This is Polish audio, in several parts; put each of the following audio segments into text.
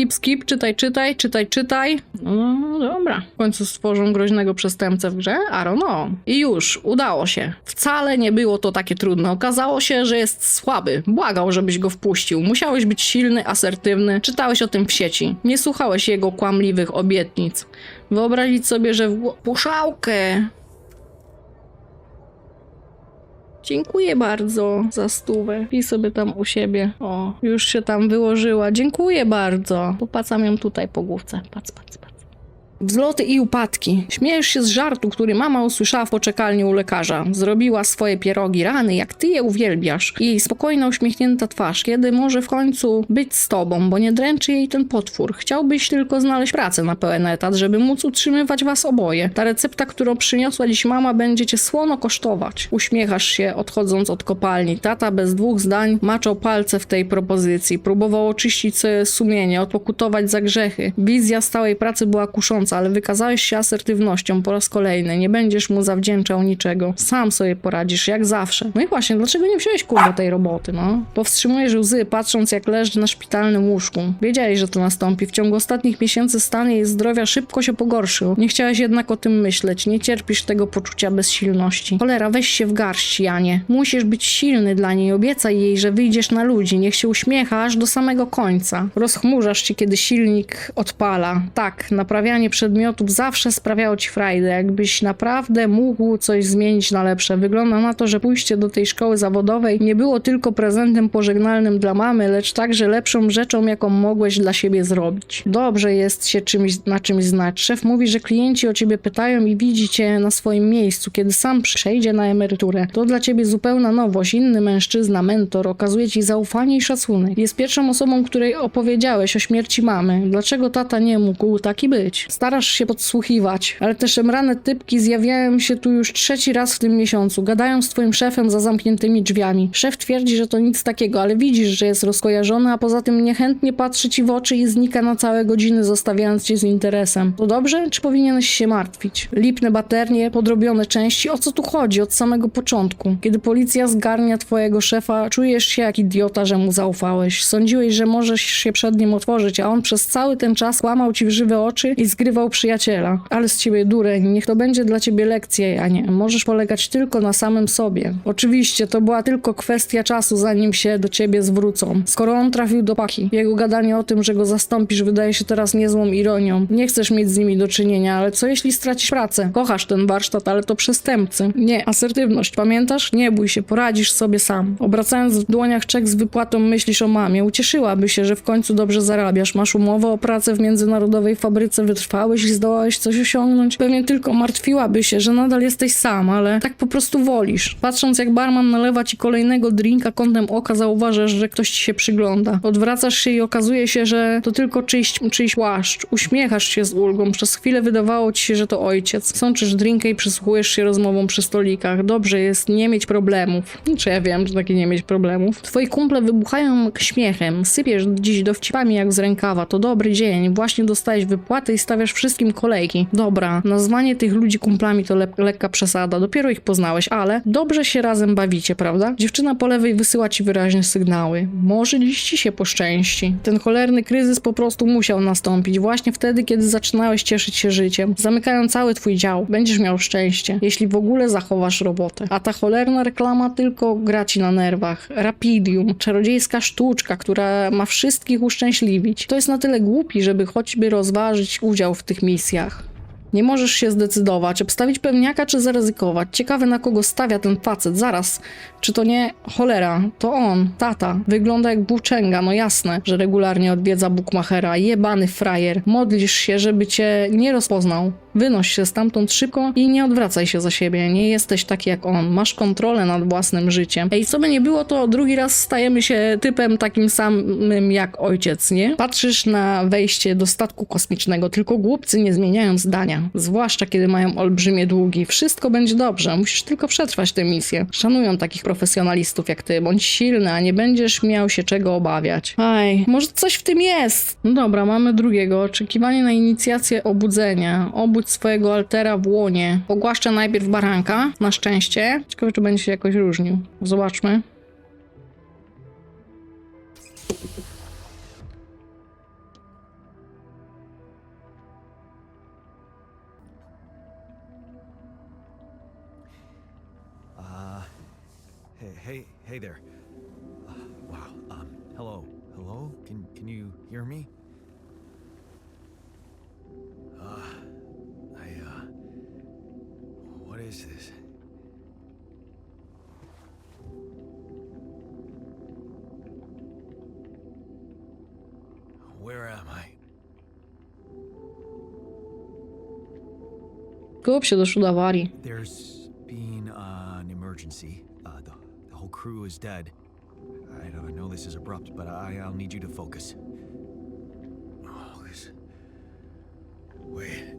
skip, skip, czytaj, czytaj, czytaj, czytaj. No dobra. W końcu stworzą groźnego przestępcę w grze? I don't know. I już, udało się. Wcale nie było to takie trudne. Okazało się, że jest słaby. Błagał, żebyś go wpuścił. Musiałeś być silny, asertywny. Czytałeś o tym w sieci. Nie słuchałeś jego kłamliwych obietnic. Wyobrazić sobie, że w... Puszałkę! Dziękuję bardzo za stówę. I sobie tam u siebie. O, już się tam wyłożyła. Dziękuję bardzo. Popacam ją tutaj po główce. Pac, pac, pac. Wzloty i upadki. Śmiejesz się z żartu, który mama usłyszała w poczekalni u lekarza. Zrobiła swoje pierogi rany, jak ty je uwielbiasz. Jej spokojna, uśmiechnięta twarz, kiedy może w końcu być z tobą, bo nie dręczy jej ten potwór. Chciałbyś tylko znaleźć pracę na pełen etat, żeby móc utrzymywać was oboje. Ta recepta, którą przyniosła dziś mama, będzie cię słono kosztować. Uśmiechasz się, odchodząc od kopalni. Tata bez dwóch zdań maczał palce w tej propozycji. Próbował oczyścić sobie sumienie, odpokutować za grzechy. Wizja stałej pracy była kusząca, ale wykazałeś się asertywnością po raz kolejny. Nie będziesz mu zawdzięczał niczego. Sam sobie poradzisz, jak zawsze. No i właśnie, dlaczego nie wziąłeś kurwa tej roboty, no? Powstrzymujesz łzy, patrząc jak leży na szpitalnym łóżku. Wiedziałeś, że to nastąpi. W ciągu ostatnich miesięcy stan jej zdrowia szybko się pogorszył. Nie chciałeś jednak o tym myśleć. Nie cierpisz tego poczucia bezsilności. Cholera, weź się w garść, Janie. Musisz być silny dla niej. Obiecaj jej, że wyjdziesz na ludzi. Niech się uśmiecha aż do samego końca. Rozchmurzasz się, kiedy silnik odpala. Tak, naprawianie przedmiotów zawsze sprawiało ci frajdę. Jakbyś naprawdę mógł coś zmienić na lepsze. Wygląda na to, że pójście do tej szkoły zawodowej nie było tylko prezentem pożegnalnym dla mamy, lecz także lepszą rzeczą, jaką mogłeś dla siebie zrobić. Dobrze jest się czymś, na czymś znać. Szef mówi, że klienci o ciebie pytają i widzi cię na swoim miejscu, kiedy sam przejdzie na emeryturę. To dla ciebie zupełna nowość. Inny mężczyzna, mentor, okazuje ci zaufanie i szacunek. Jest pierwszą osobą, której opowiedziałeś o śmierci mamy. Dlaczego tata nie mógł taki być? Starasz się podsłuchiwać, ale te szemrane typki zjawiają się tu już trzeci raz w tym miesiącu. Gadają z twoim szefem za zamkniętymi drzwiami. Szef twierdzi, że to nic takiego, ale widzisz, że jest rozkojarzony, a poza tym niechętnie patrzy ci w oczy i znika na całe godziny, zostawiając cię z interesem. To dobrze, czy powinieneś się martwić? Lipne baterie, podrobione części, o co tu chodzi od samego początku? Kiedy policja zgarnia twojego szefa, czujesz się jak idiota, że mu zaufałeś. Sądziłeś, że możesz się przed nim otworzyć, a on przez cały ten czas kłamał ci w żywe oczy i zgrywał przyjaciela. Ale z ciebie dureń, niech to będzie dla ciebie lekcja, Janie. Możesz polegać tylko na samym sobie. Oczywiście, to była tylko kwestia czasu, zanim się do ciebie zwrócą. Skoro on trafił do paki, jego gadanie o tym, że go zastąpisz, wydaje się teraz niezłą ironią. Nie chcesz mieć z nimi do czynienia, ale co jeśli stracisz pracę? Kochasz ten warsztat, ale to przestępcy. Nie, asertywność, pamiętasz? Nie bój się, poradzisz sobie sam. Obracając w dłoniach czek z wypłatą, myślisz o mamie. Ucieszyłaby się, że w końcu dobrze zarabiasz. Masz umowę o pracę w międzynarodowej fabryce, wytrwałeś i zdołałeś coś osiągnąć. Pewnie tylko martwiłaby się, że nadal jesteś sam, ale tak po prostu wolisz. Patrząc jak barman nalewa ci kolejnego drinka kątem oka, zauważasz, że ktoś ci się przygląda. Odwracasz się i okazuje się, że to tylko czyjś, czyjś płaszcz. Uśmiechasz się z ulgą. Przez chwilę wydawało ci się, że to ojciec. Sączysz drinkę i przysłuchujesz się rozmowom przy stolikach. Dobrze jest nie mieć problemów. Czy ja wiem, że takie nie mieć problemów. Twoi kumple wybuchają śmiechem. Sypiesz dziś dowcipami jak z rękawa. To dobry dzień. Właśnie dostałeś wypłatę i stawiasz wszystkim kolejki. Dobra, nazwanie tych ludzi kumplami to le- lekka przesada. Dopiero ich poznałeś, ale dobrze się razem bawicie, prawda? Dziewczyna po lewej wysyła ci wyraźne sygnały. Może dziś ci się poszczęści. Ten cholerny kryzys po prostu musiał nastąpić właśnie wtedy, kiedy zaczynałeś cieszyć się życiem. Zamykają cały twój dział. Będziesz miał szczęście, jeśli w ogóle zachowasz robotę. A ta cholerna reklama tylko gra ci na nerwach. Rapidium, czarodziejska sztuczka, która ma wszystkich uszczęśliwić. To jest na tyle głupi, żeby choćby rozważyć udział w tych misjach. Nie możesz się zdecydować, obstawić pewniaka czy zaryzykować. Ciekawe na kogo stawia ten facet. Zaraz, czy to nie cholera? To on, tata. Wygląda jak włóczęga, no jasne, że regularnie odwiedza Bukmachera. Jebany frajer. Modlisz się, żeby cię nie rozpoznał. Wynoś się stamtąd szybko i nie odwracaj się za siebie. Nie jesteś taki jak on. Masz kontrolę nad własnym życiem. Ej, co by nie było, to drugi raz stajemy się typem takim samym jak ojciec, nie? Patrzysz na wejście do statku kosmicznego, tylko głupcy nie zmieniają zdania. Zwłaszcza kiedy mają olbrzymie długi. Wszystko będzie dobrze. Musisz tylko przetrwać tę misję. Szanują takich profesjonalistów jak ty. Bądź silny, a nie będziesz miał się czego obawiać. Aj, może coś w tym jest. No dobra, mamy drugiego. Oczekiwanie na inicjację obudzenia. Obudź obróć swojego altera w łonie. Pogłaszcza najpierw baranka, na szczęście. Ciekawe, czy będzie się jakoś różnił. Zobaczmy. Uh, hey, hey there. Uh, wow. Um, hello, hello. Can can you hear me? What is this? Where am I? Kup się doszło do awarii. There's been uh, an emergency. Uh, the, the whole crew is dead. I don't know this is abrupt, but I, I'll need you to focus.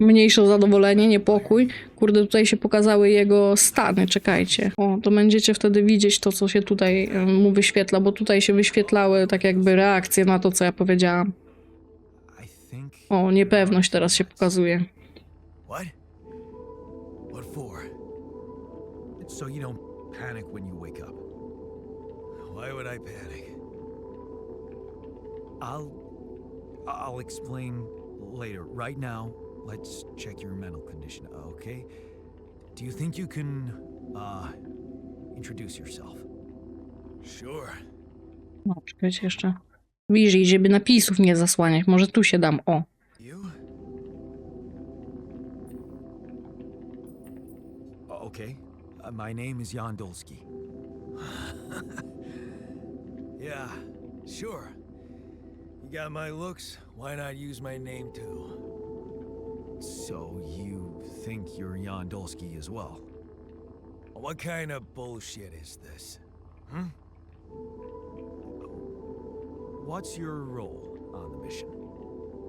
Mniejsze zadowolenie, niepokój. Kurde, tutaj się pokazały jego stany, czekajcie. O, to będziecie wtedy widzieć to, co się tutaj mu wyświetla, bo tutaj się wyświetlały tak jakby reakcje na to, co ja powiedziałam. O, niepewność teraz się pokazuje. What? What for? So you don't panic when you wake up. Why would I panic? I'll. I'll explain later. Right now, let's check your mental condition, okay? Do you think you can, uh, introduce yourself? Sure. No, czekajcie jeszcze. Bliżej, żeby napisów nie zasłaniać. Może tu się dam. O. You? Okay. Uh, my name is Jan Dolsky. yeah, sure. You got my looks. Why not use my name too? So you think you're Jan Dolsky as well? What kind of bullshit is this? Hmm? What's your role on the mission?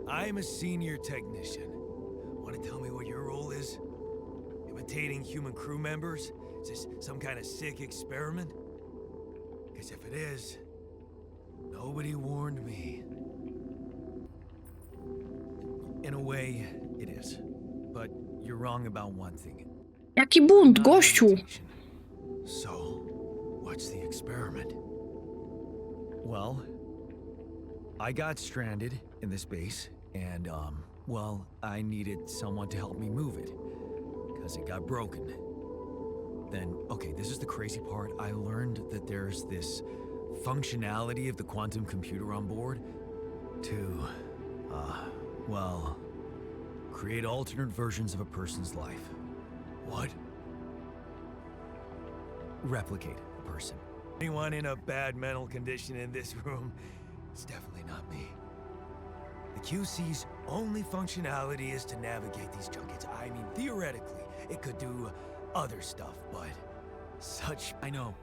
I'm a senior technician. Want to tell me what your role is? Imitating human crew members? Is this some kind of sick experiment? Because if it is, nobody warned me. In a way, it is. But you're wrong about one thing. Jaki bunt, gościu! So, what's the experiment? Well, I got stranded in this base, and, um, well, I needed someone to help me move it. Because it got broken. Then, okay, this is the crazy part. I learned that there's this functionality of the quantum computer on board to, uh, well, create alternate versions of a person's life. What? Replicate a person. Anyone in a bad mental condition in this room? It's definitely not me. The QC's only functionality is to navigate these junkets. I mean, theoretically, it could do other stuff, but such. I know.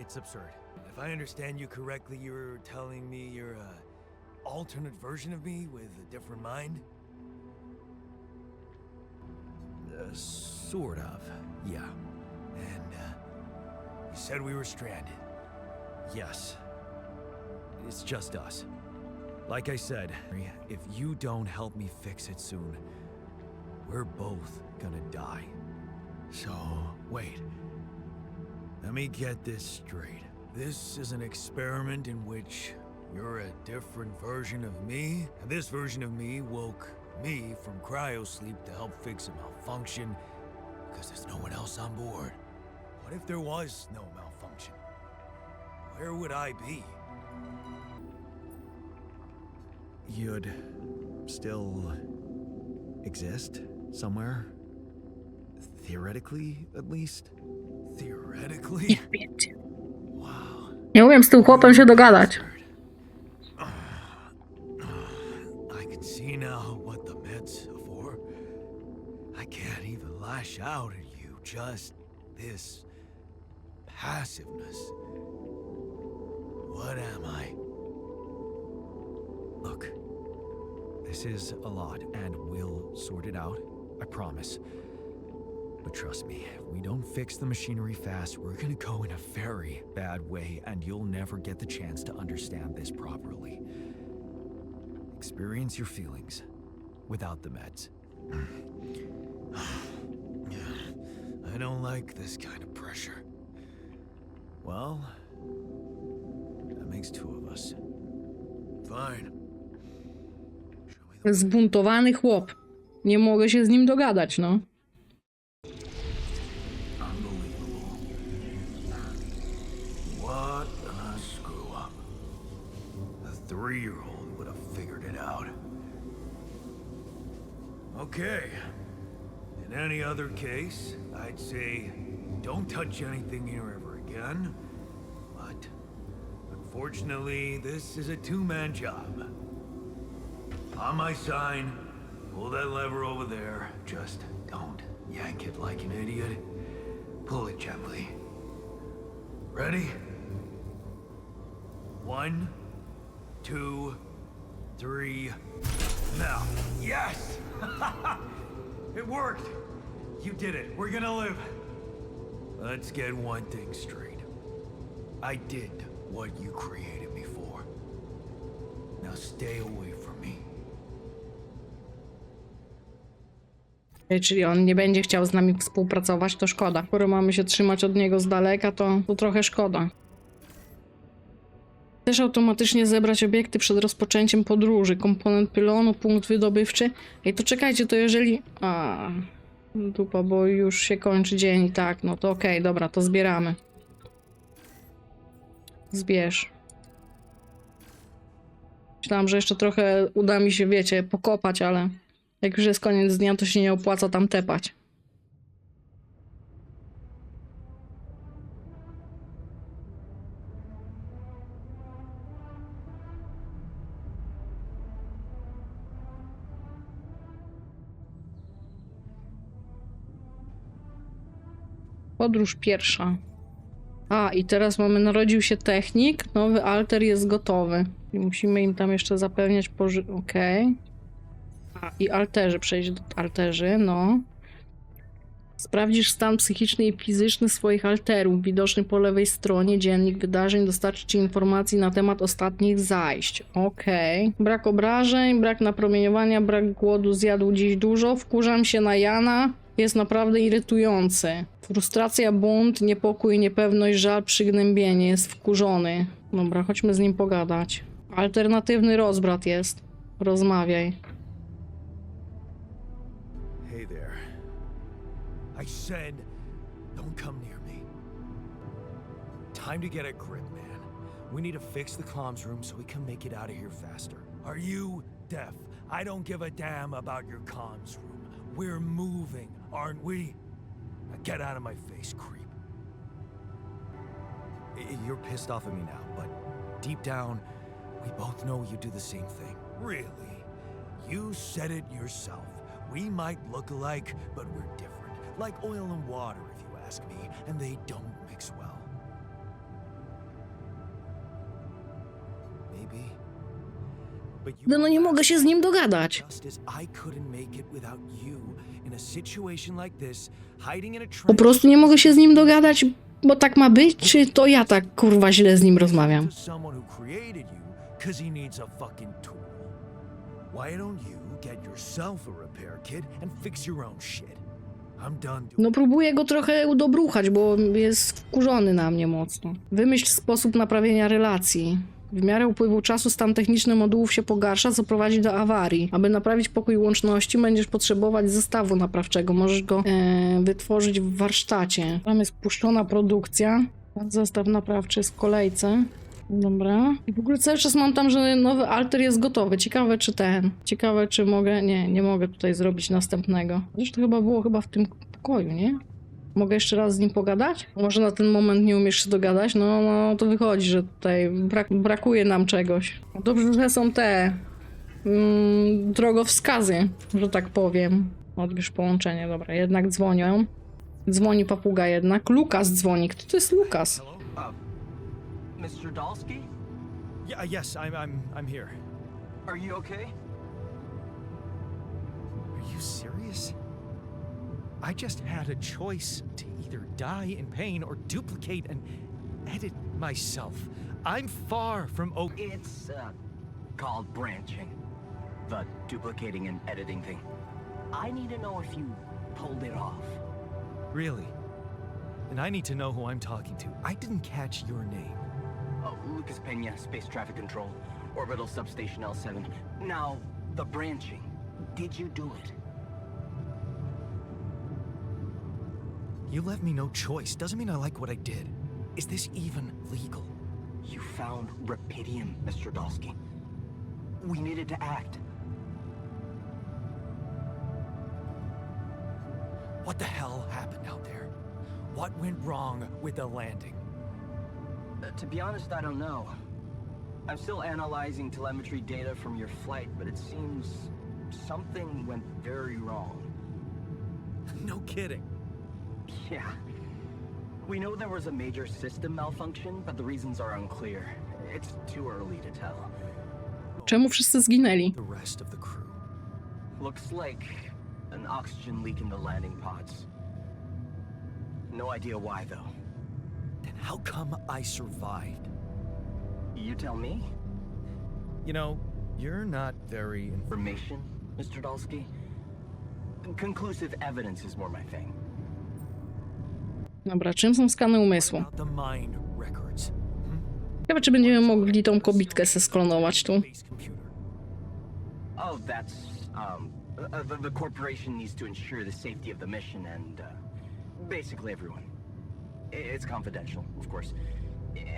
It's absurd. If I understand you correctly, you're telling me you're a alternate version of me with a different mind? Uh, sort of, yeah. And, uh, you said we were stranded. Yes. It's just us. Like I said, if you don't help me fix it soon, we're both gonna die. So, wait. Let me get this straight. This is an experiment in which you're a different version of me, and this version of me woke me from cryosleep to help fix a malfunction because there's no one else on board. What if there was no malfunction? Where would I be? You'd still exist somewhere? Theoretically, at least? Theoretically? Nie wiecie. Wow. Nie umiem z tym chłopem się dogadać. I can see now can't even lash out at you. Just this passiveness. What am I? Look, this is a lot, and we'll sort it out. I promise. But trust me, if we don't fix the machinery fast, we're gonna go in a very bad way, and you'll never get the chance to understand this properly. Experience your feelings without the meds. I don't like this kind of pressure. Well, that makes two of us. Fine. Zbuntowany chłop. Nie mogę się z nim dogadać, no. What a screw up. A three-year-old would have figured it out. Okay, in any other case, I'd say don't touch anything here ever again. But unfortunately, this is a two man job. On my sign, pull that lever over there. Just don't yank it like an idiot. Pull it gently. Ready? One, two, three. Now. Yes! it worked! You did it. We're gonna live. Let's get one thing straight. I did what you created me for. Now stay away from me. Czyli on nie będzie chciał z nami współpracować, to szkoda. Skoro mamy się trzymać od niego z daleka, to, to trochę szkoda. Też automatycznie zebrać obiekty przed rozpoczęciem podróży. Komponent pylonu, punkt wydobywczy. Ej, to czekajcie, to jeżeli... A, dupa, bo już się kończy dzień, tak, no to okej, dobra, to zbieramy. Zbierz. Myślałam, że jeszcze trochę uda mi się, wiecie, pokopać, ale jak już jest koniec dnia, to się nie opłaca tam tepać. Podróż pierwsza. A, i teraz mamy, narodził się technik, nowy alter jest gotowy. I musimy im tam jeszcze zapewniać poży... Okej. A, i alterzy, przejść do alterzy, no. Sprawdzisz stan psychiczny i fizyczny swoich alterów. Widoczny po lewej stronie dziennik wydarzeń dostarczy ci informacji na temat ostatnich zajść. Okej. Brak obrażeń, brak napromieniowania, brak głodu, zjadł dziś dużo. Wkurzam się na Jana. Jest naprawdę irytujący. Frustracja, bunt, niepokój, niepewność, żal, przygnębienie. Jest wkurzony. Dobra, chodźmy z nim pogadać. Alternatywny rozbrat jest. Rozmawiaj. Hey there. I said, don't come near me. Time to get a grip, man. We need to fix the comms room so we can make it out of here faster. Are you deaf? I don't give a damn about your comms room. We're moving, aren't we? Now get out of my face, creep. I- You're pissed off at me now, but deep down, we both know you do the same thing. Really? You said it yourself. We might look alike, but we're different. Like oil and water, if you ask me, and they don't mix well. No, no nie mogę się z nim dogadać. Po prostu nie mogę się z nim dogadać, bo tak ma być, czy to ja tak kurwa źle z nim rozmawiam? No próbuję go trochę udobruchać, bo jest wkurzony na mnie mocno. Wymyśl sposób naprawienia relacji. W miarę upływu czasu stan techniczny modułów się pogarsza, co prowadzi do awarii. Aby naprawić pokój łączności, będziesz potrzebować zestawu naprawczego. Możesz go e, wytworzyć w warsztacie. Tam jest puszczona produkcja. Zestaw naprawczy jest w kolejce. Dobra. I w ogóle cały czas mam tam, że nowy alter jest gotowy. Ciekawe czy ten. Ciekawe czy mogę. Nie, nie mogę tutaj zrobić następnego. Zresztą to chyba było chyba w tym pokoju, nie? Mogę jeszcze raz z nim pogadać? Może na ten moment nie umiesz się dogadać? No, no to wychodzi, że tutaj brak, brakuje nam czegoś. Dobrze, że są te mm, drogowskazy, że tak powiem. Odbierz połączenie, dobra, jednak dzwonią. Dzwoni papuga jednak. Lukas dzwoni. Kto to jest Lukas? Hello? Mr. Dalski? Yeah, yes, I'm I'm I'm here. Are you okay? Are you serious? I just had a choice to either die in pain or duplicate and edit myself. I'm far from okay. It's uh, called branching. The duplicating and editing thing. I need to know if you pulled it off. Really? And I need to know who I'm talking to. I didn't catch your name. Oh, Lucas Pena, Space Traffic Control, Orbital Substation L7. Now, the branching. Did you do it? You left me no choice. Doesn't mean I like what I did. Is this even legal? You found Rapidium, Mr. Dalski. We needed to act. What the hell happened out there? What went wrong with the landing? Uh, to be honest, I don't know. I'm still analyzing telemetry data from your flight, but it seems something went very wrong. No kidding. Yeah. We know there was a major system malfunction, but the reasons are unclear. It's too early to tell. Czemu wszyscy zginęli? The rest of the crew. Looks like an oxygen leak in the landing pods. No idea why, though. Then how come I survived? You tell me? You know, you're not very Information, Mr. Dolsky? Conclusive evidence is more my thing. Dobra, czym są skany umysłu? Ciekawe, czy będziemy mogli tą kobitkę se sklonować tu. Oh, that's, um, uh, the, the corporation needs to ensure the safety of the mission and, uh, basically everyone. I- It's confidential, of course.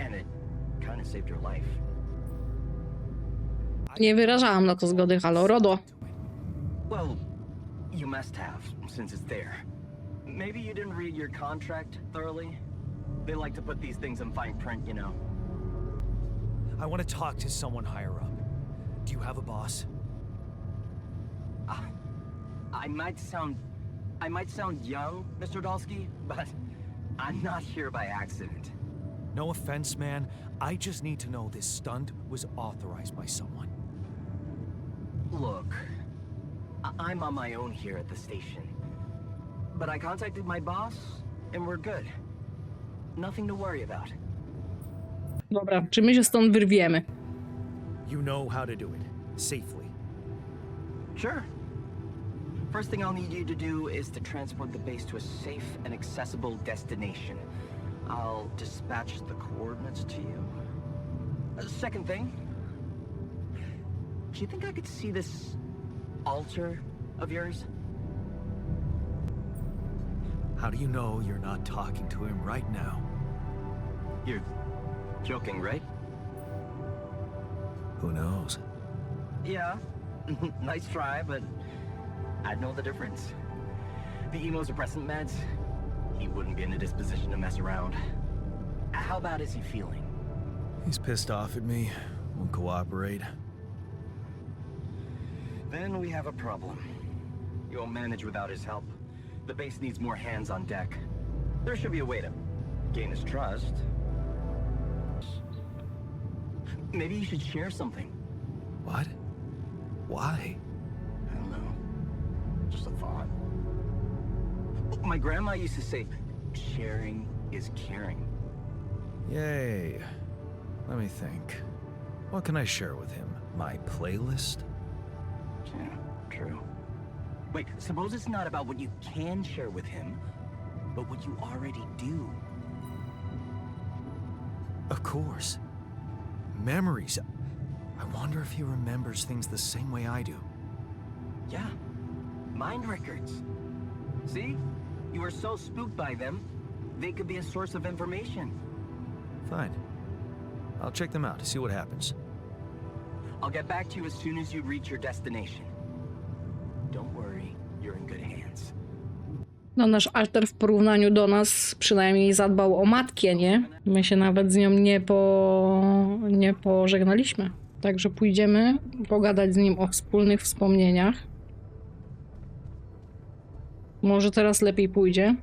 And it kind of saved your life. Nie wyrażałam na to zgody, halo, RODO. Well, you must have, since it's there. Maybe you didn't read your contract thoroughly? They like to put these things in fine print, you know. I want to talk to someone higher up. Do you have a boss? Ah, I might sound... I might sound young, Mr. Dolsky, but I'm not here by accident. No offense, man. I just need to know this stunt was authorized by someone. Look, I- I'm on my own here at the station. But I contacted my boss, and we're good. Nothing to worry about. Dobra, czy my się stąd wyrwiemy? You know how to do it safely. Sure. First thing I'll need you to do is to transport the base to a safe and accessible destination. I'll dispatch the coordinates to you. Uh, second thing, do you think I could see this altar of yours? How do you know you're not talking to him right now? You're joking, right? Who knows? Yeah. nice try, but I'd know the difference. The immunosuppressant meds, he wouldn't be in a disposition to mess around. How bad is he feeling? He's pissed off at me. Won't cooperate. Then we have a problem. You won't manage without his help. The base needs more hands on deck. There should be a way to gain his trust. Maybe you should share something. What? Why? I don't know. Just a thought. My grandma used to say, sharing is caring. Yay. Let me think. What can I share with him? My playlist? Yeah, true. Wait, suppose it's not about what you can share with him, but what you already do. Of course. Memories. I wonder if he remembers things the same way I do. Yeah, mind records. See? You were so spooked by them, they could be a source of information. Fine. I'll check them out to see what happens. I'll get back to you as soon as you reach your destination. No nasz alter w porównaniu do nas przynajmniej zadbał o matkę, nie? My się nawet z nią nie, po... nie pożegnaliśmy. Także pójdziemy pogadać z nim o wspólnych wspomnieniach. Może teraz lepiej pójdzie.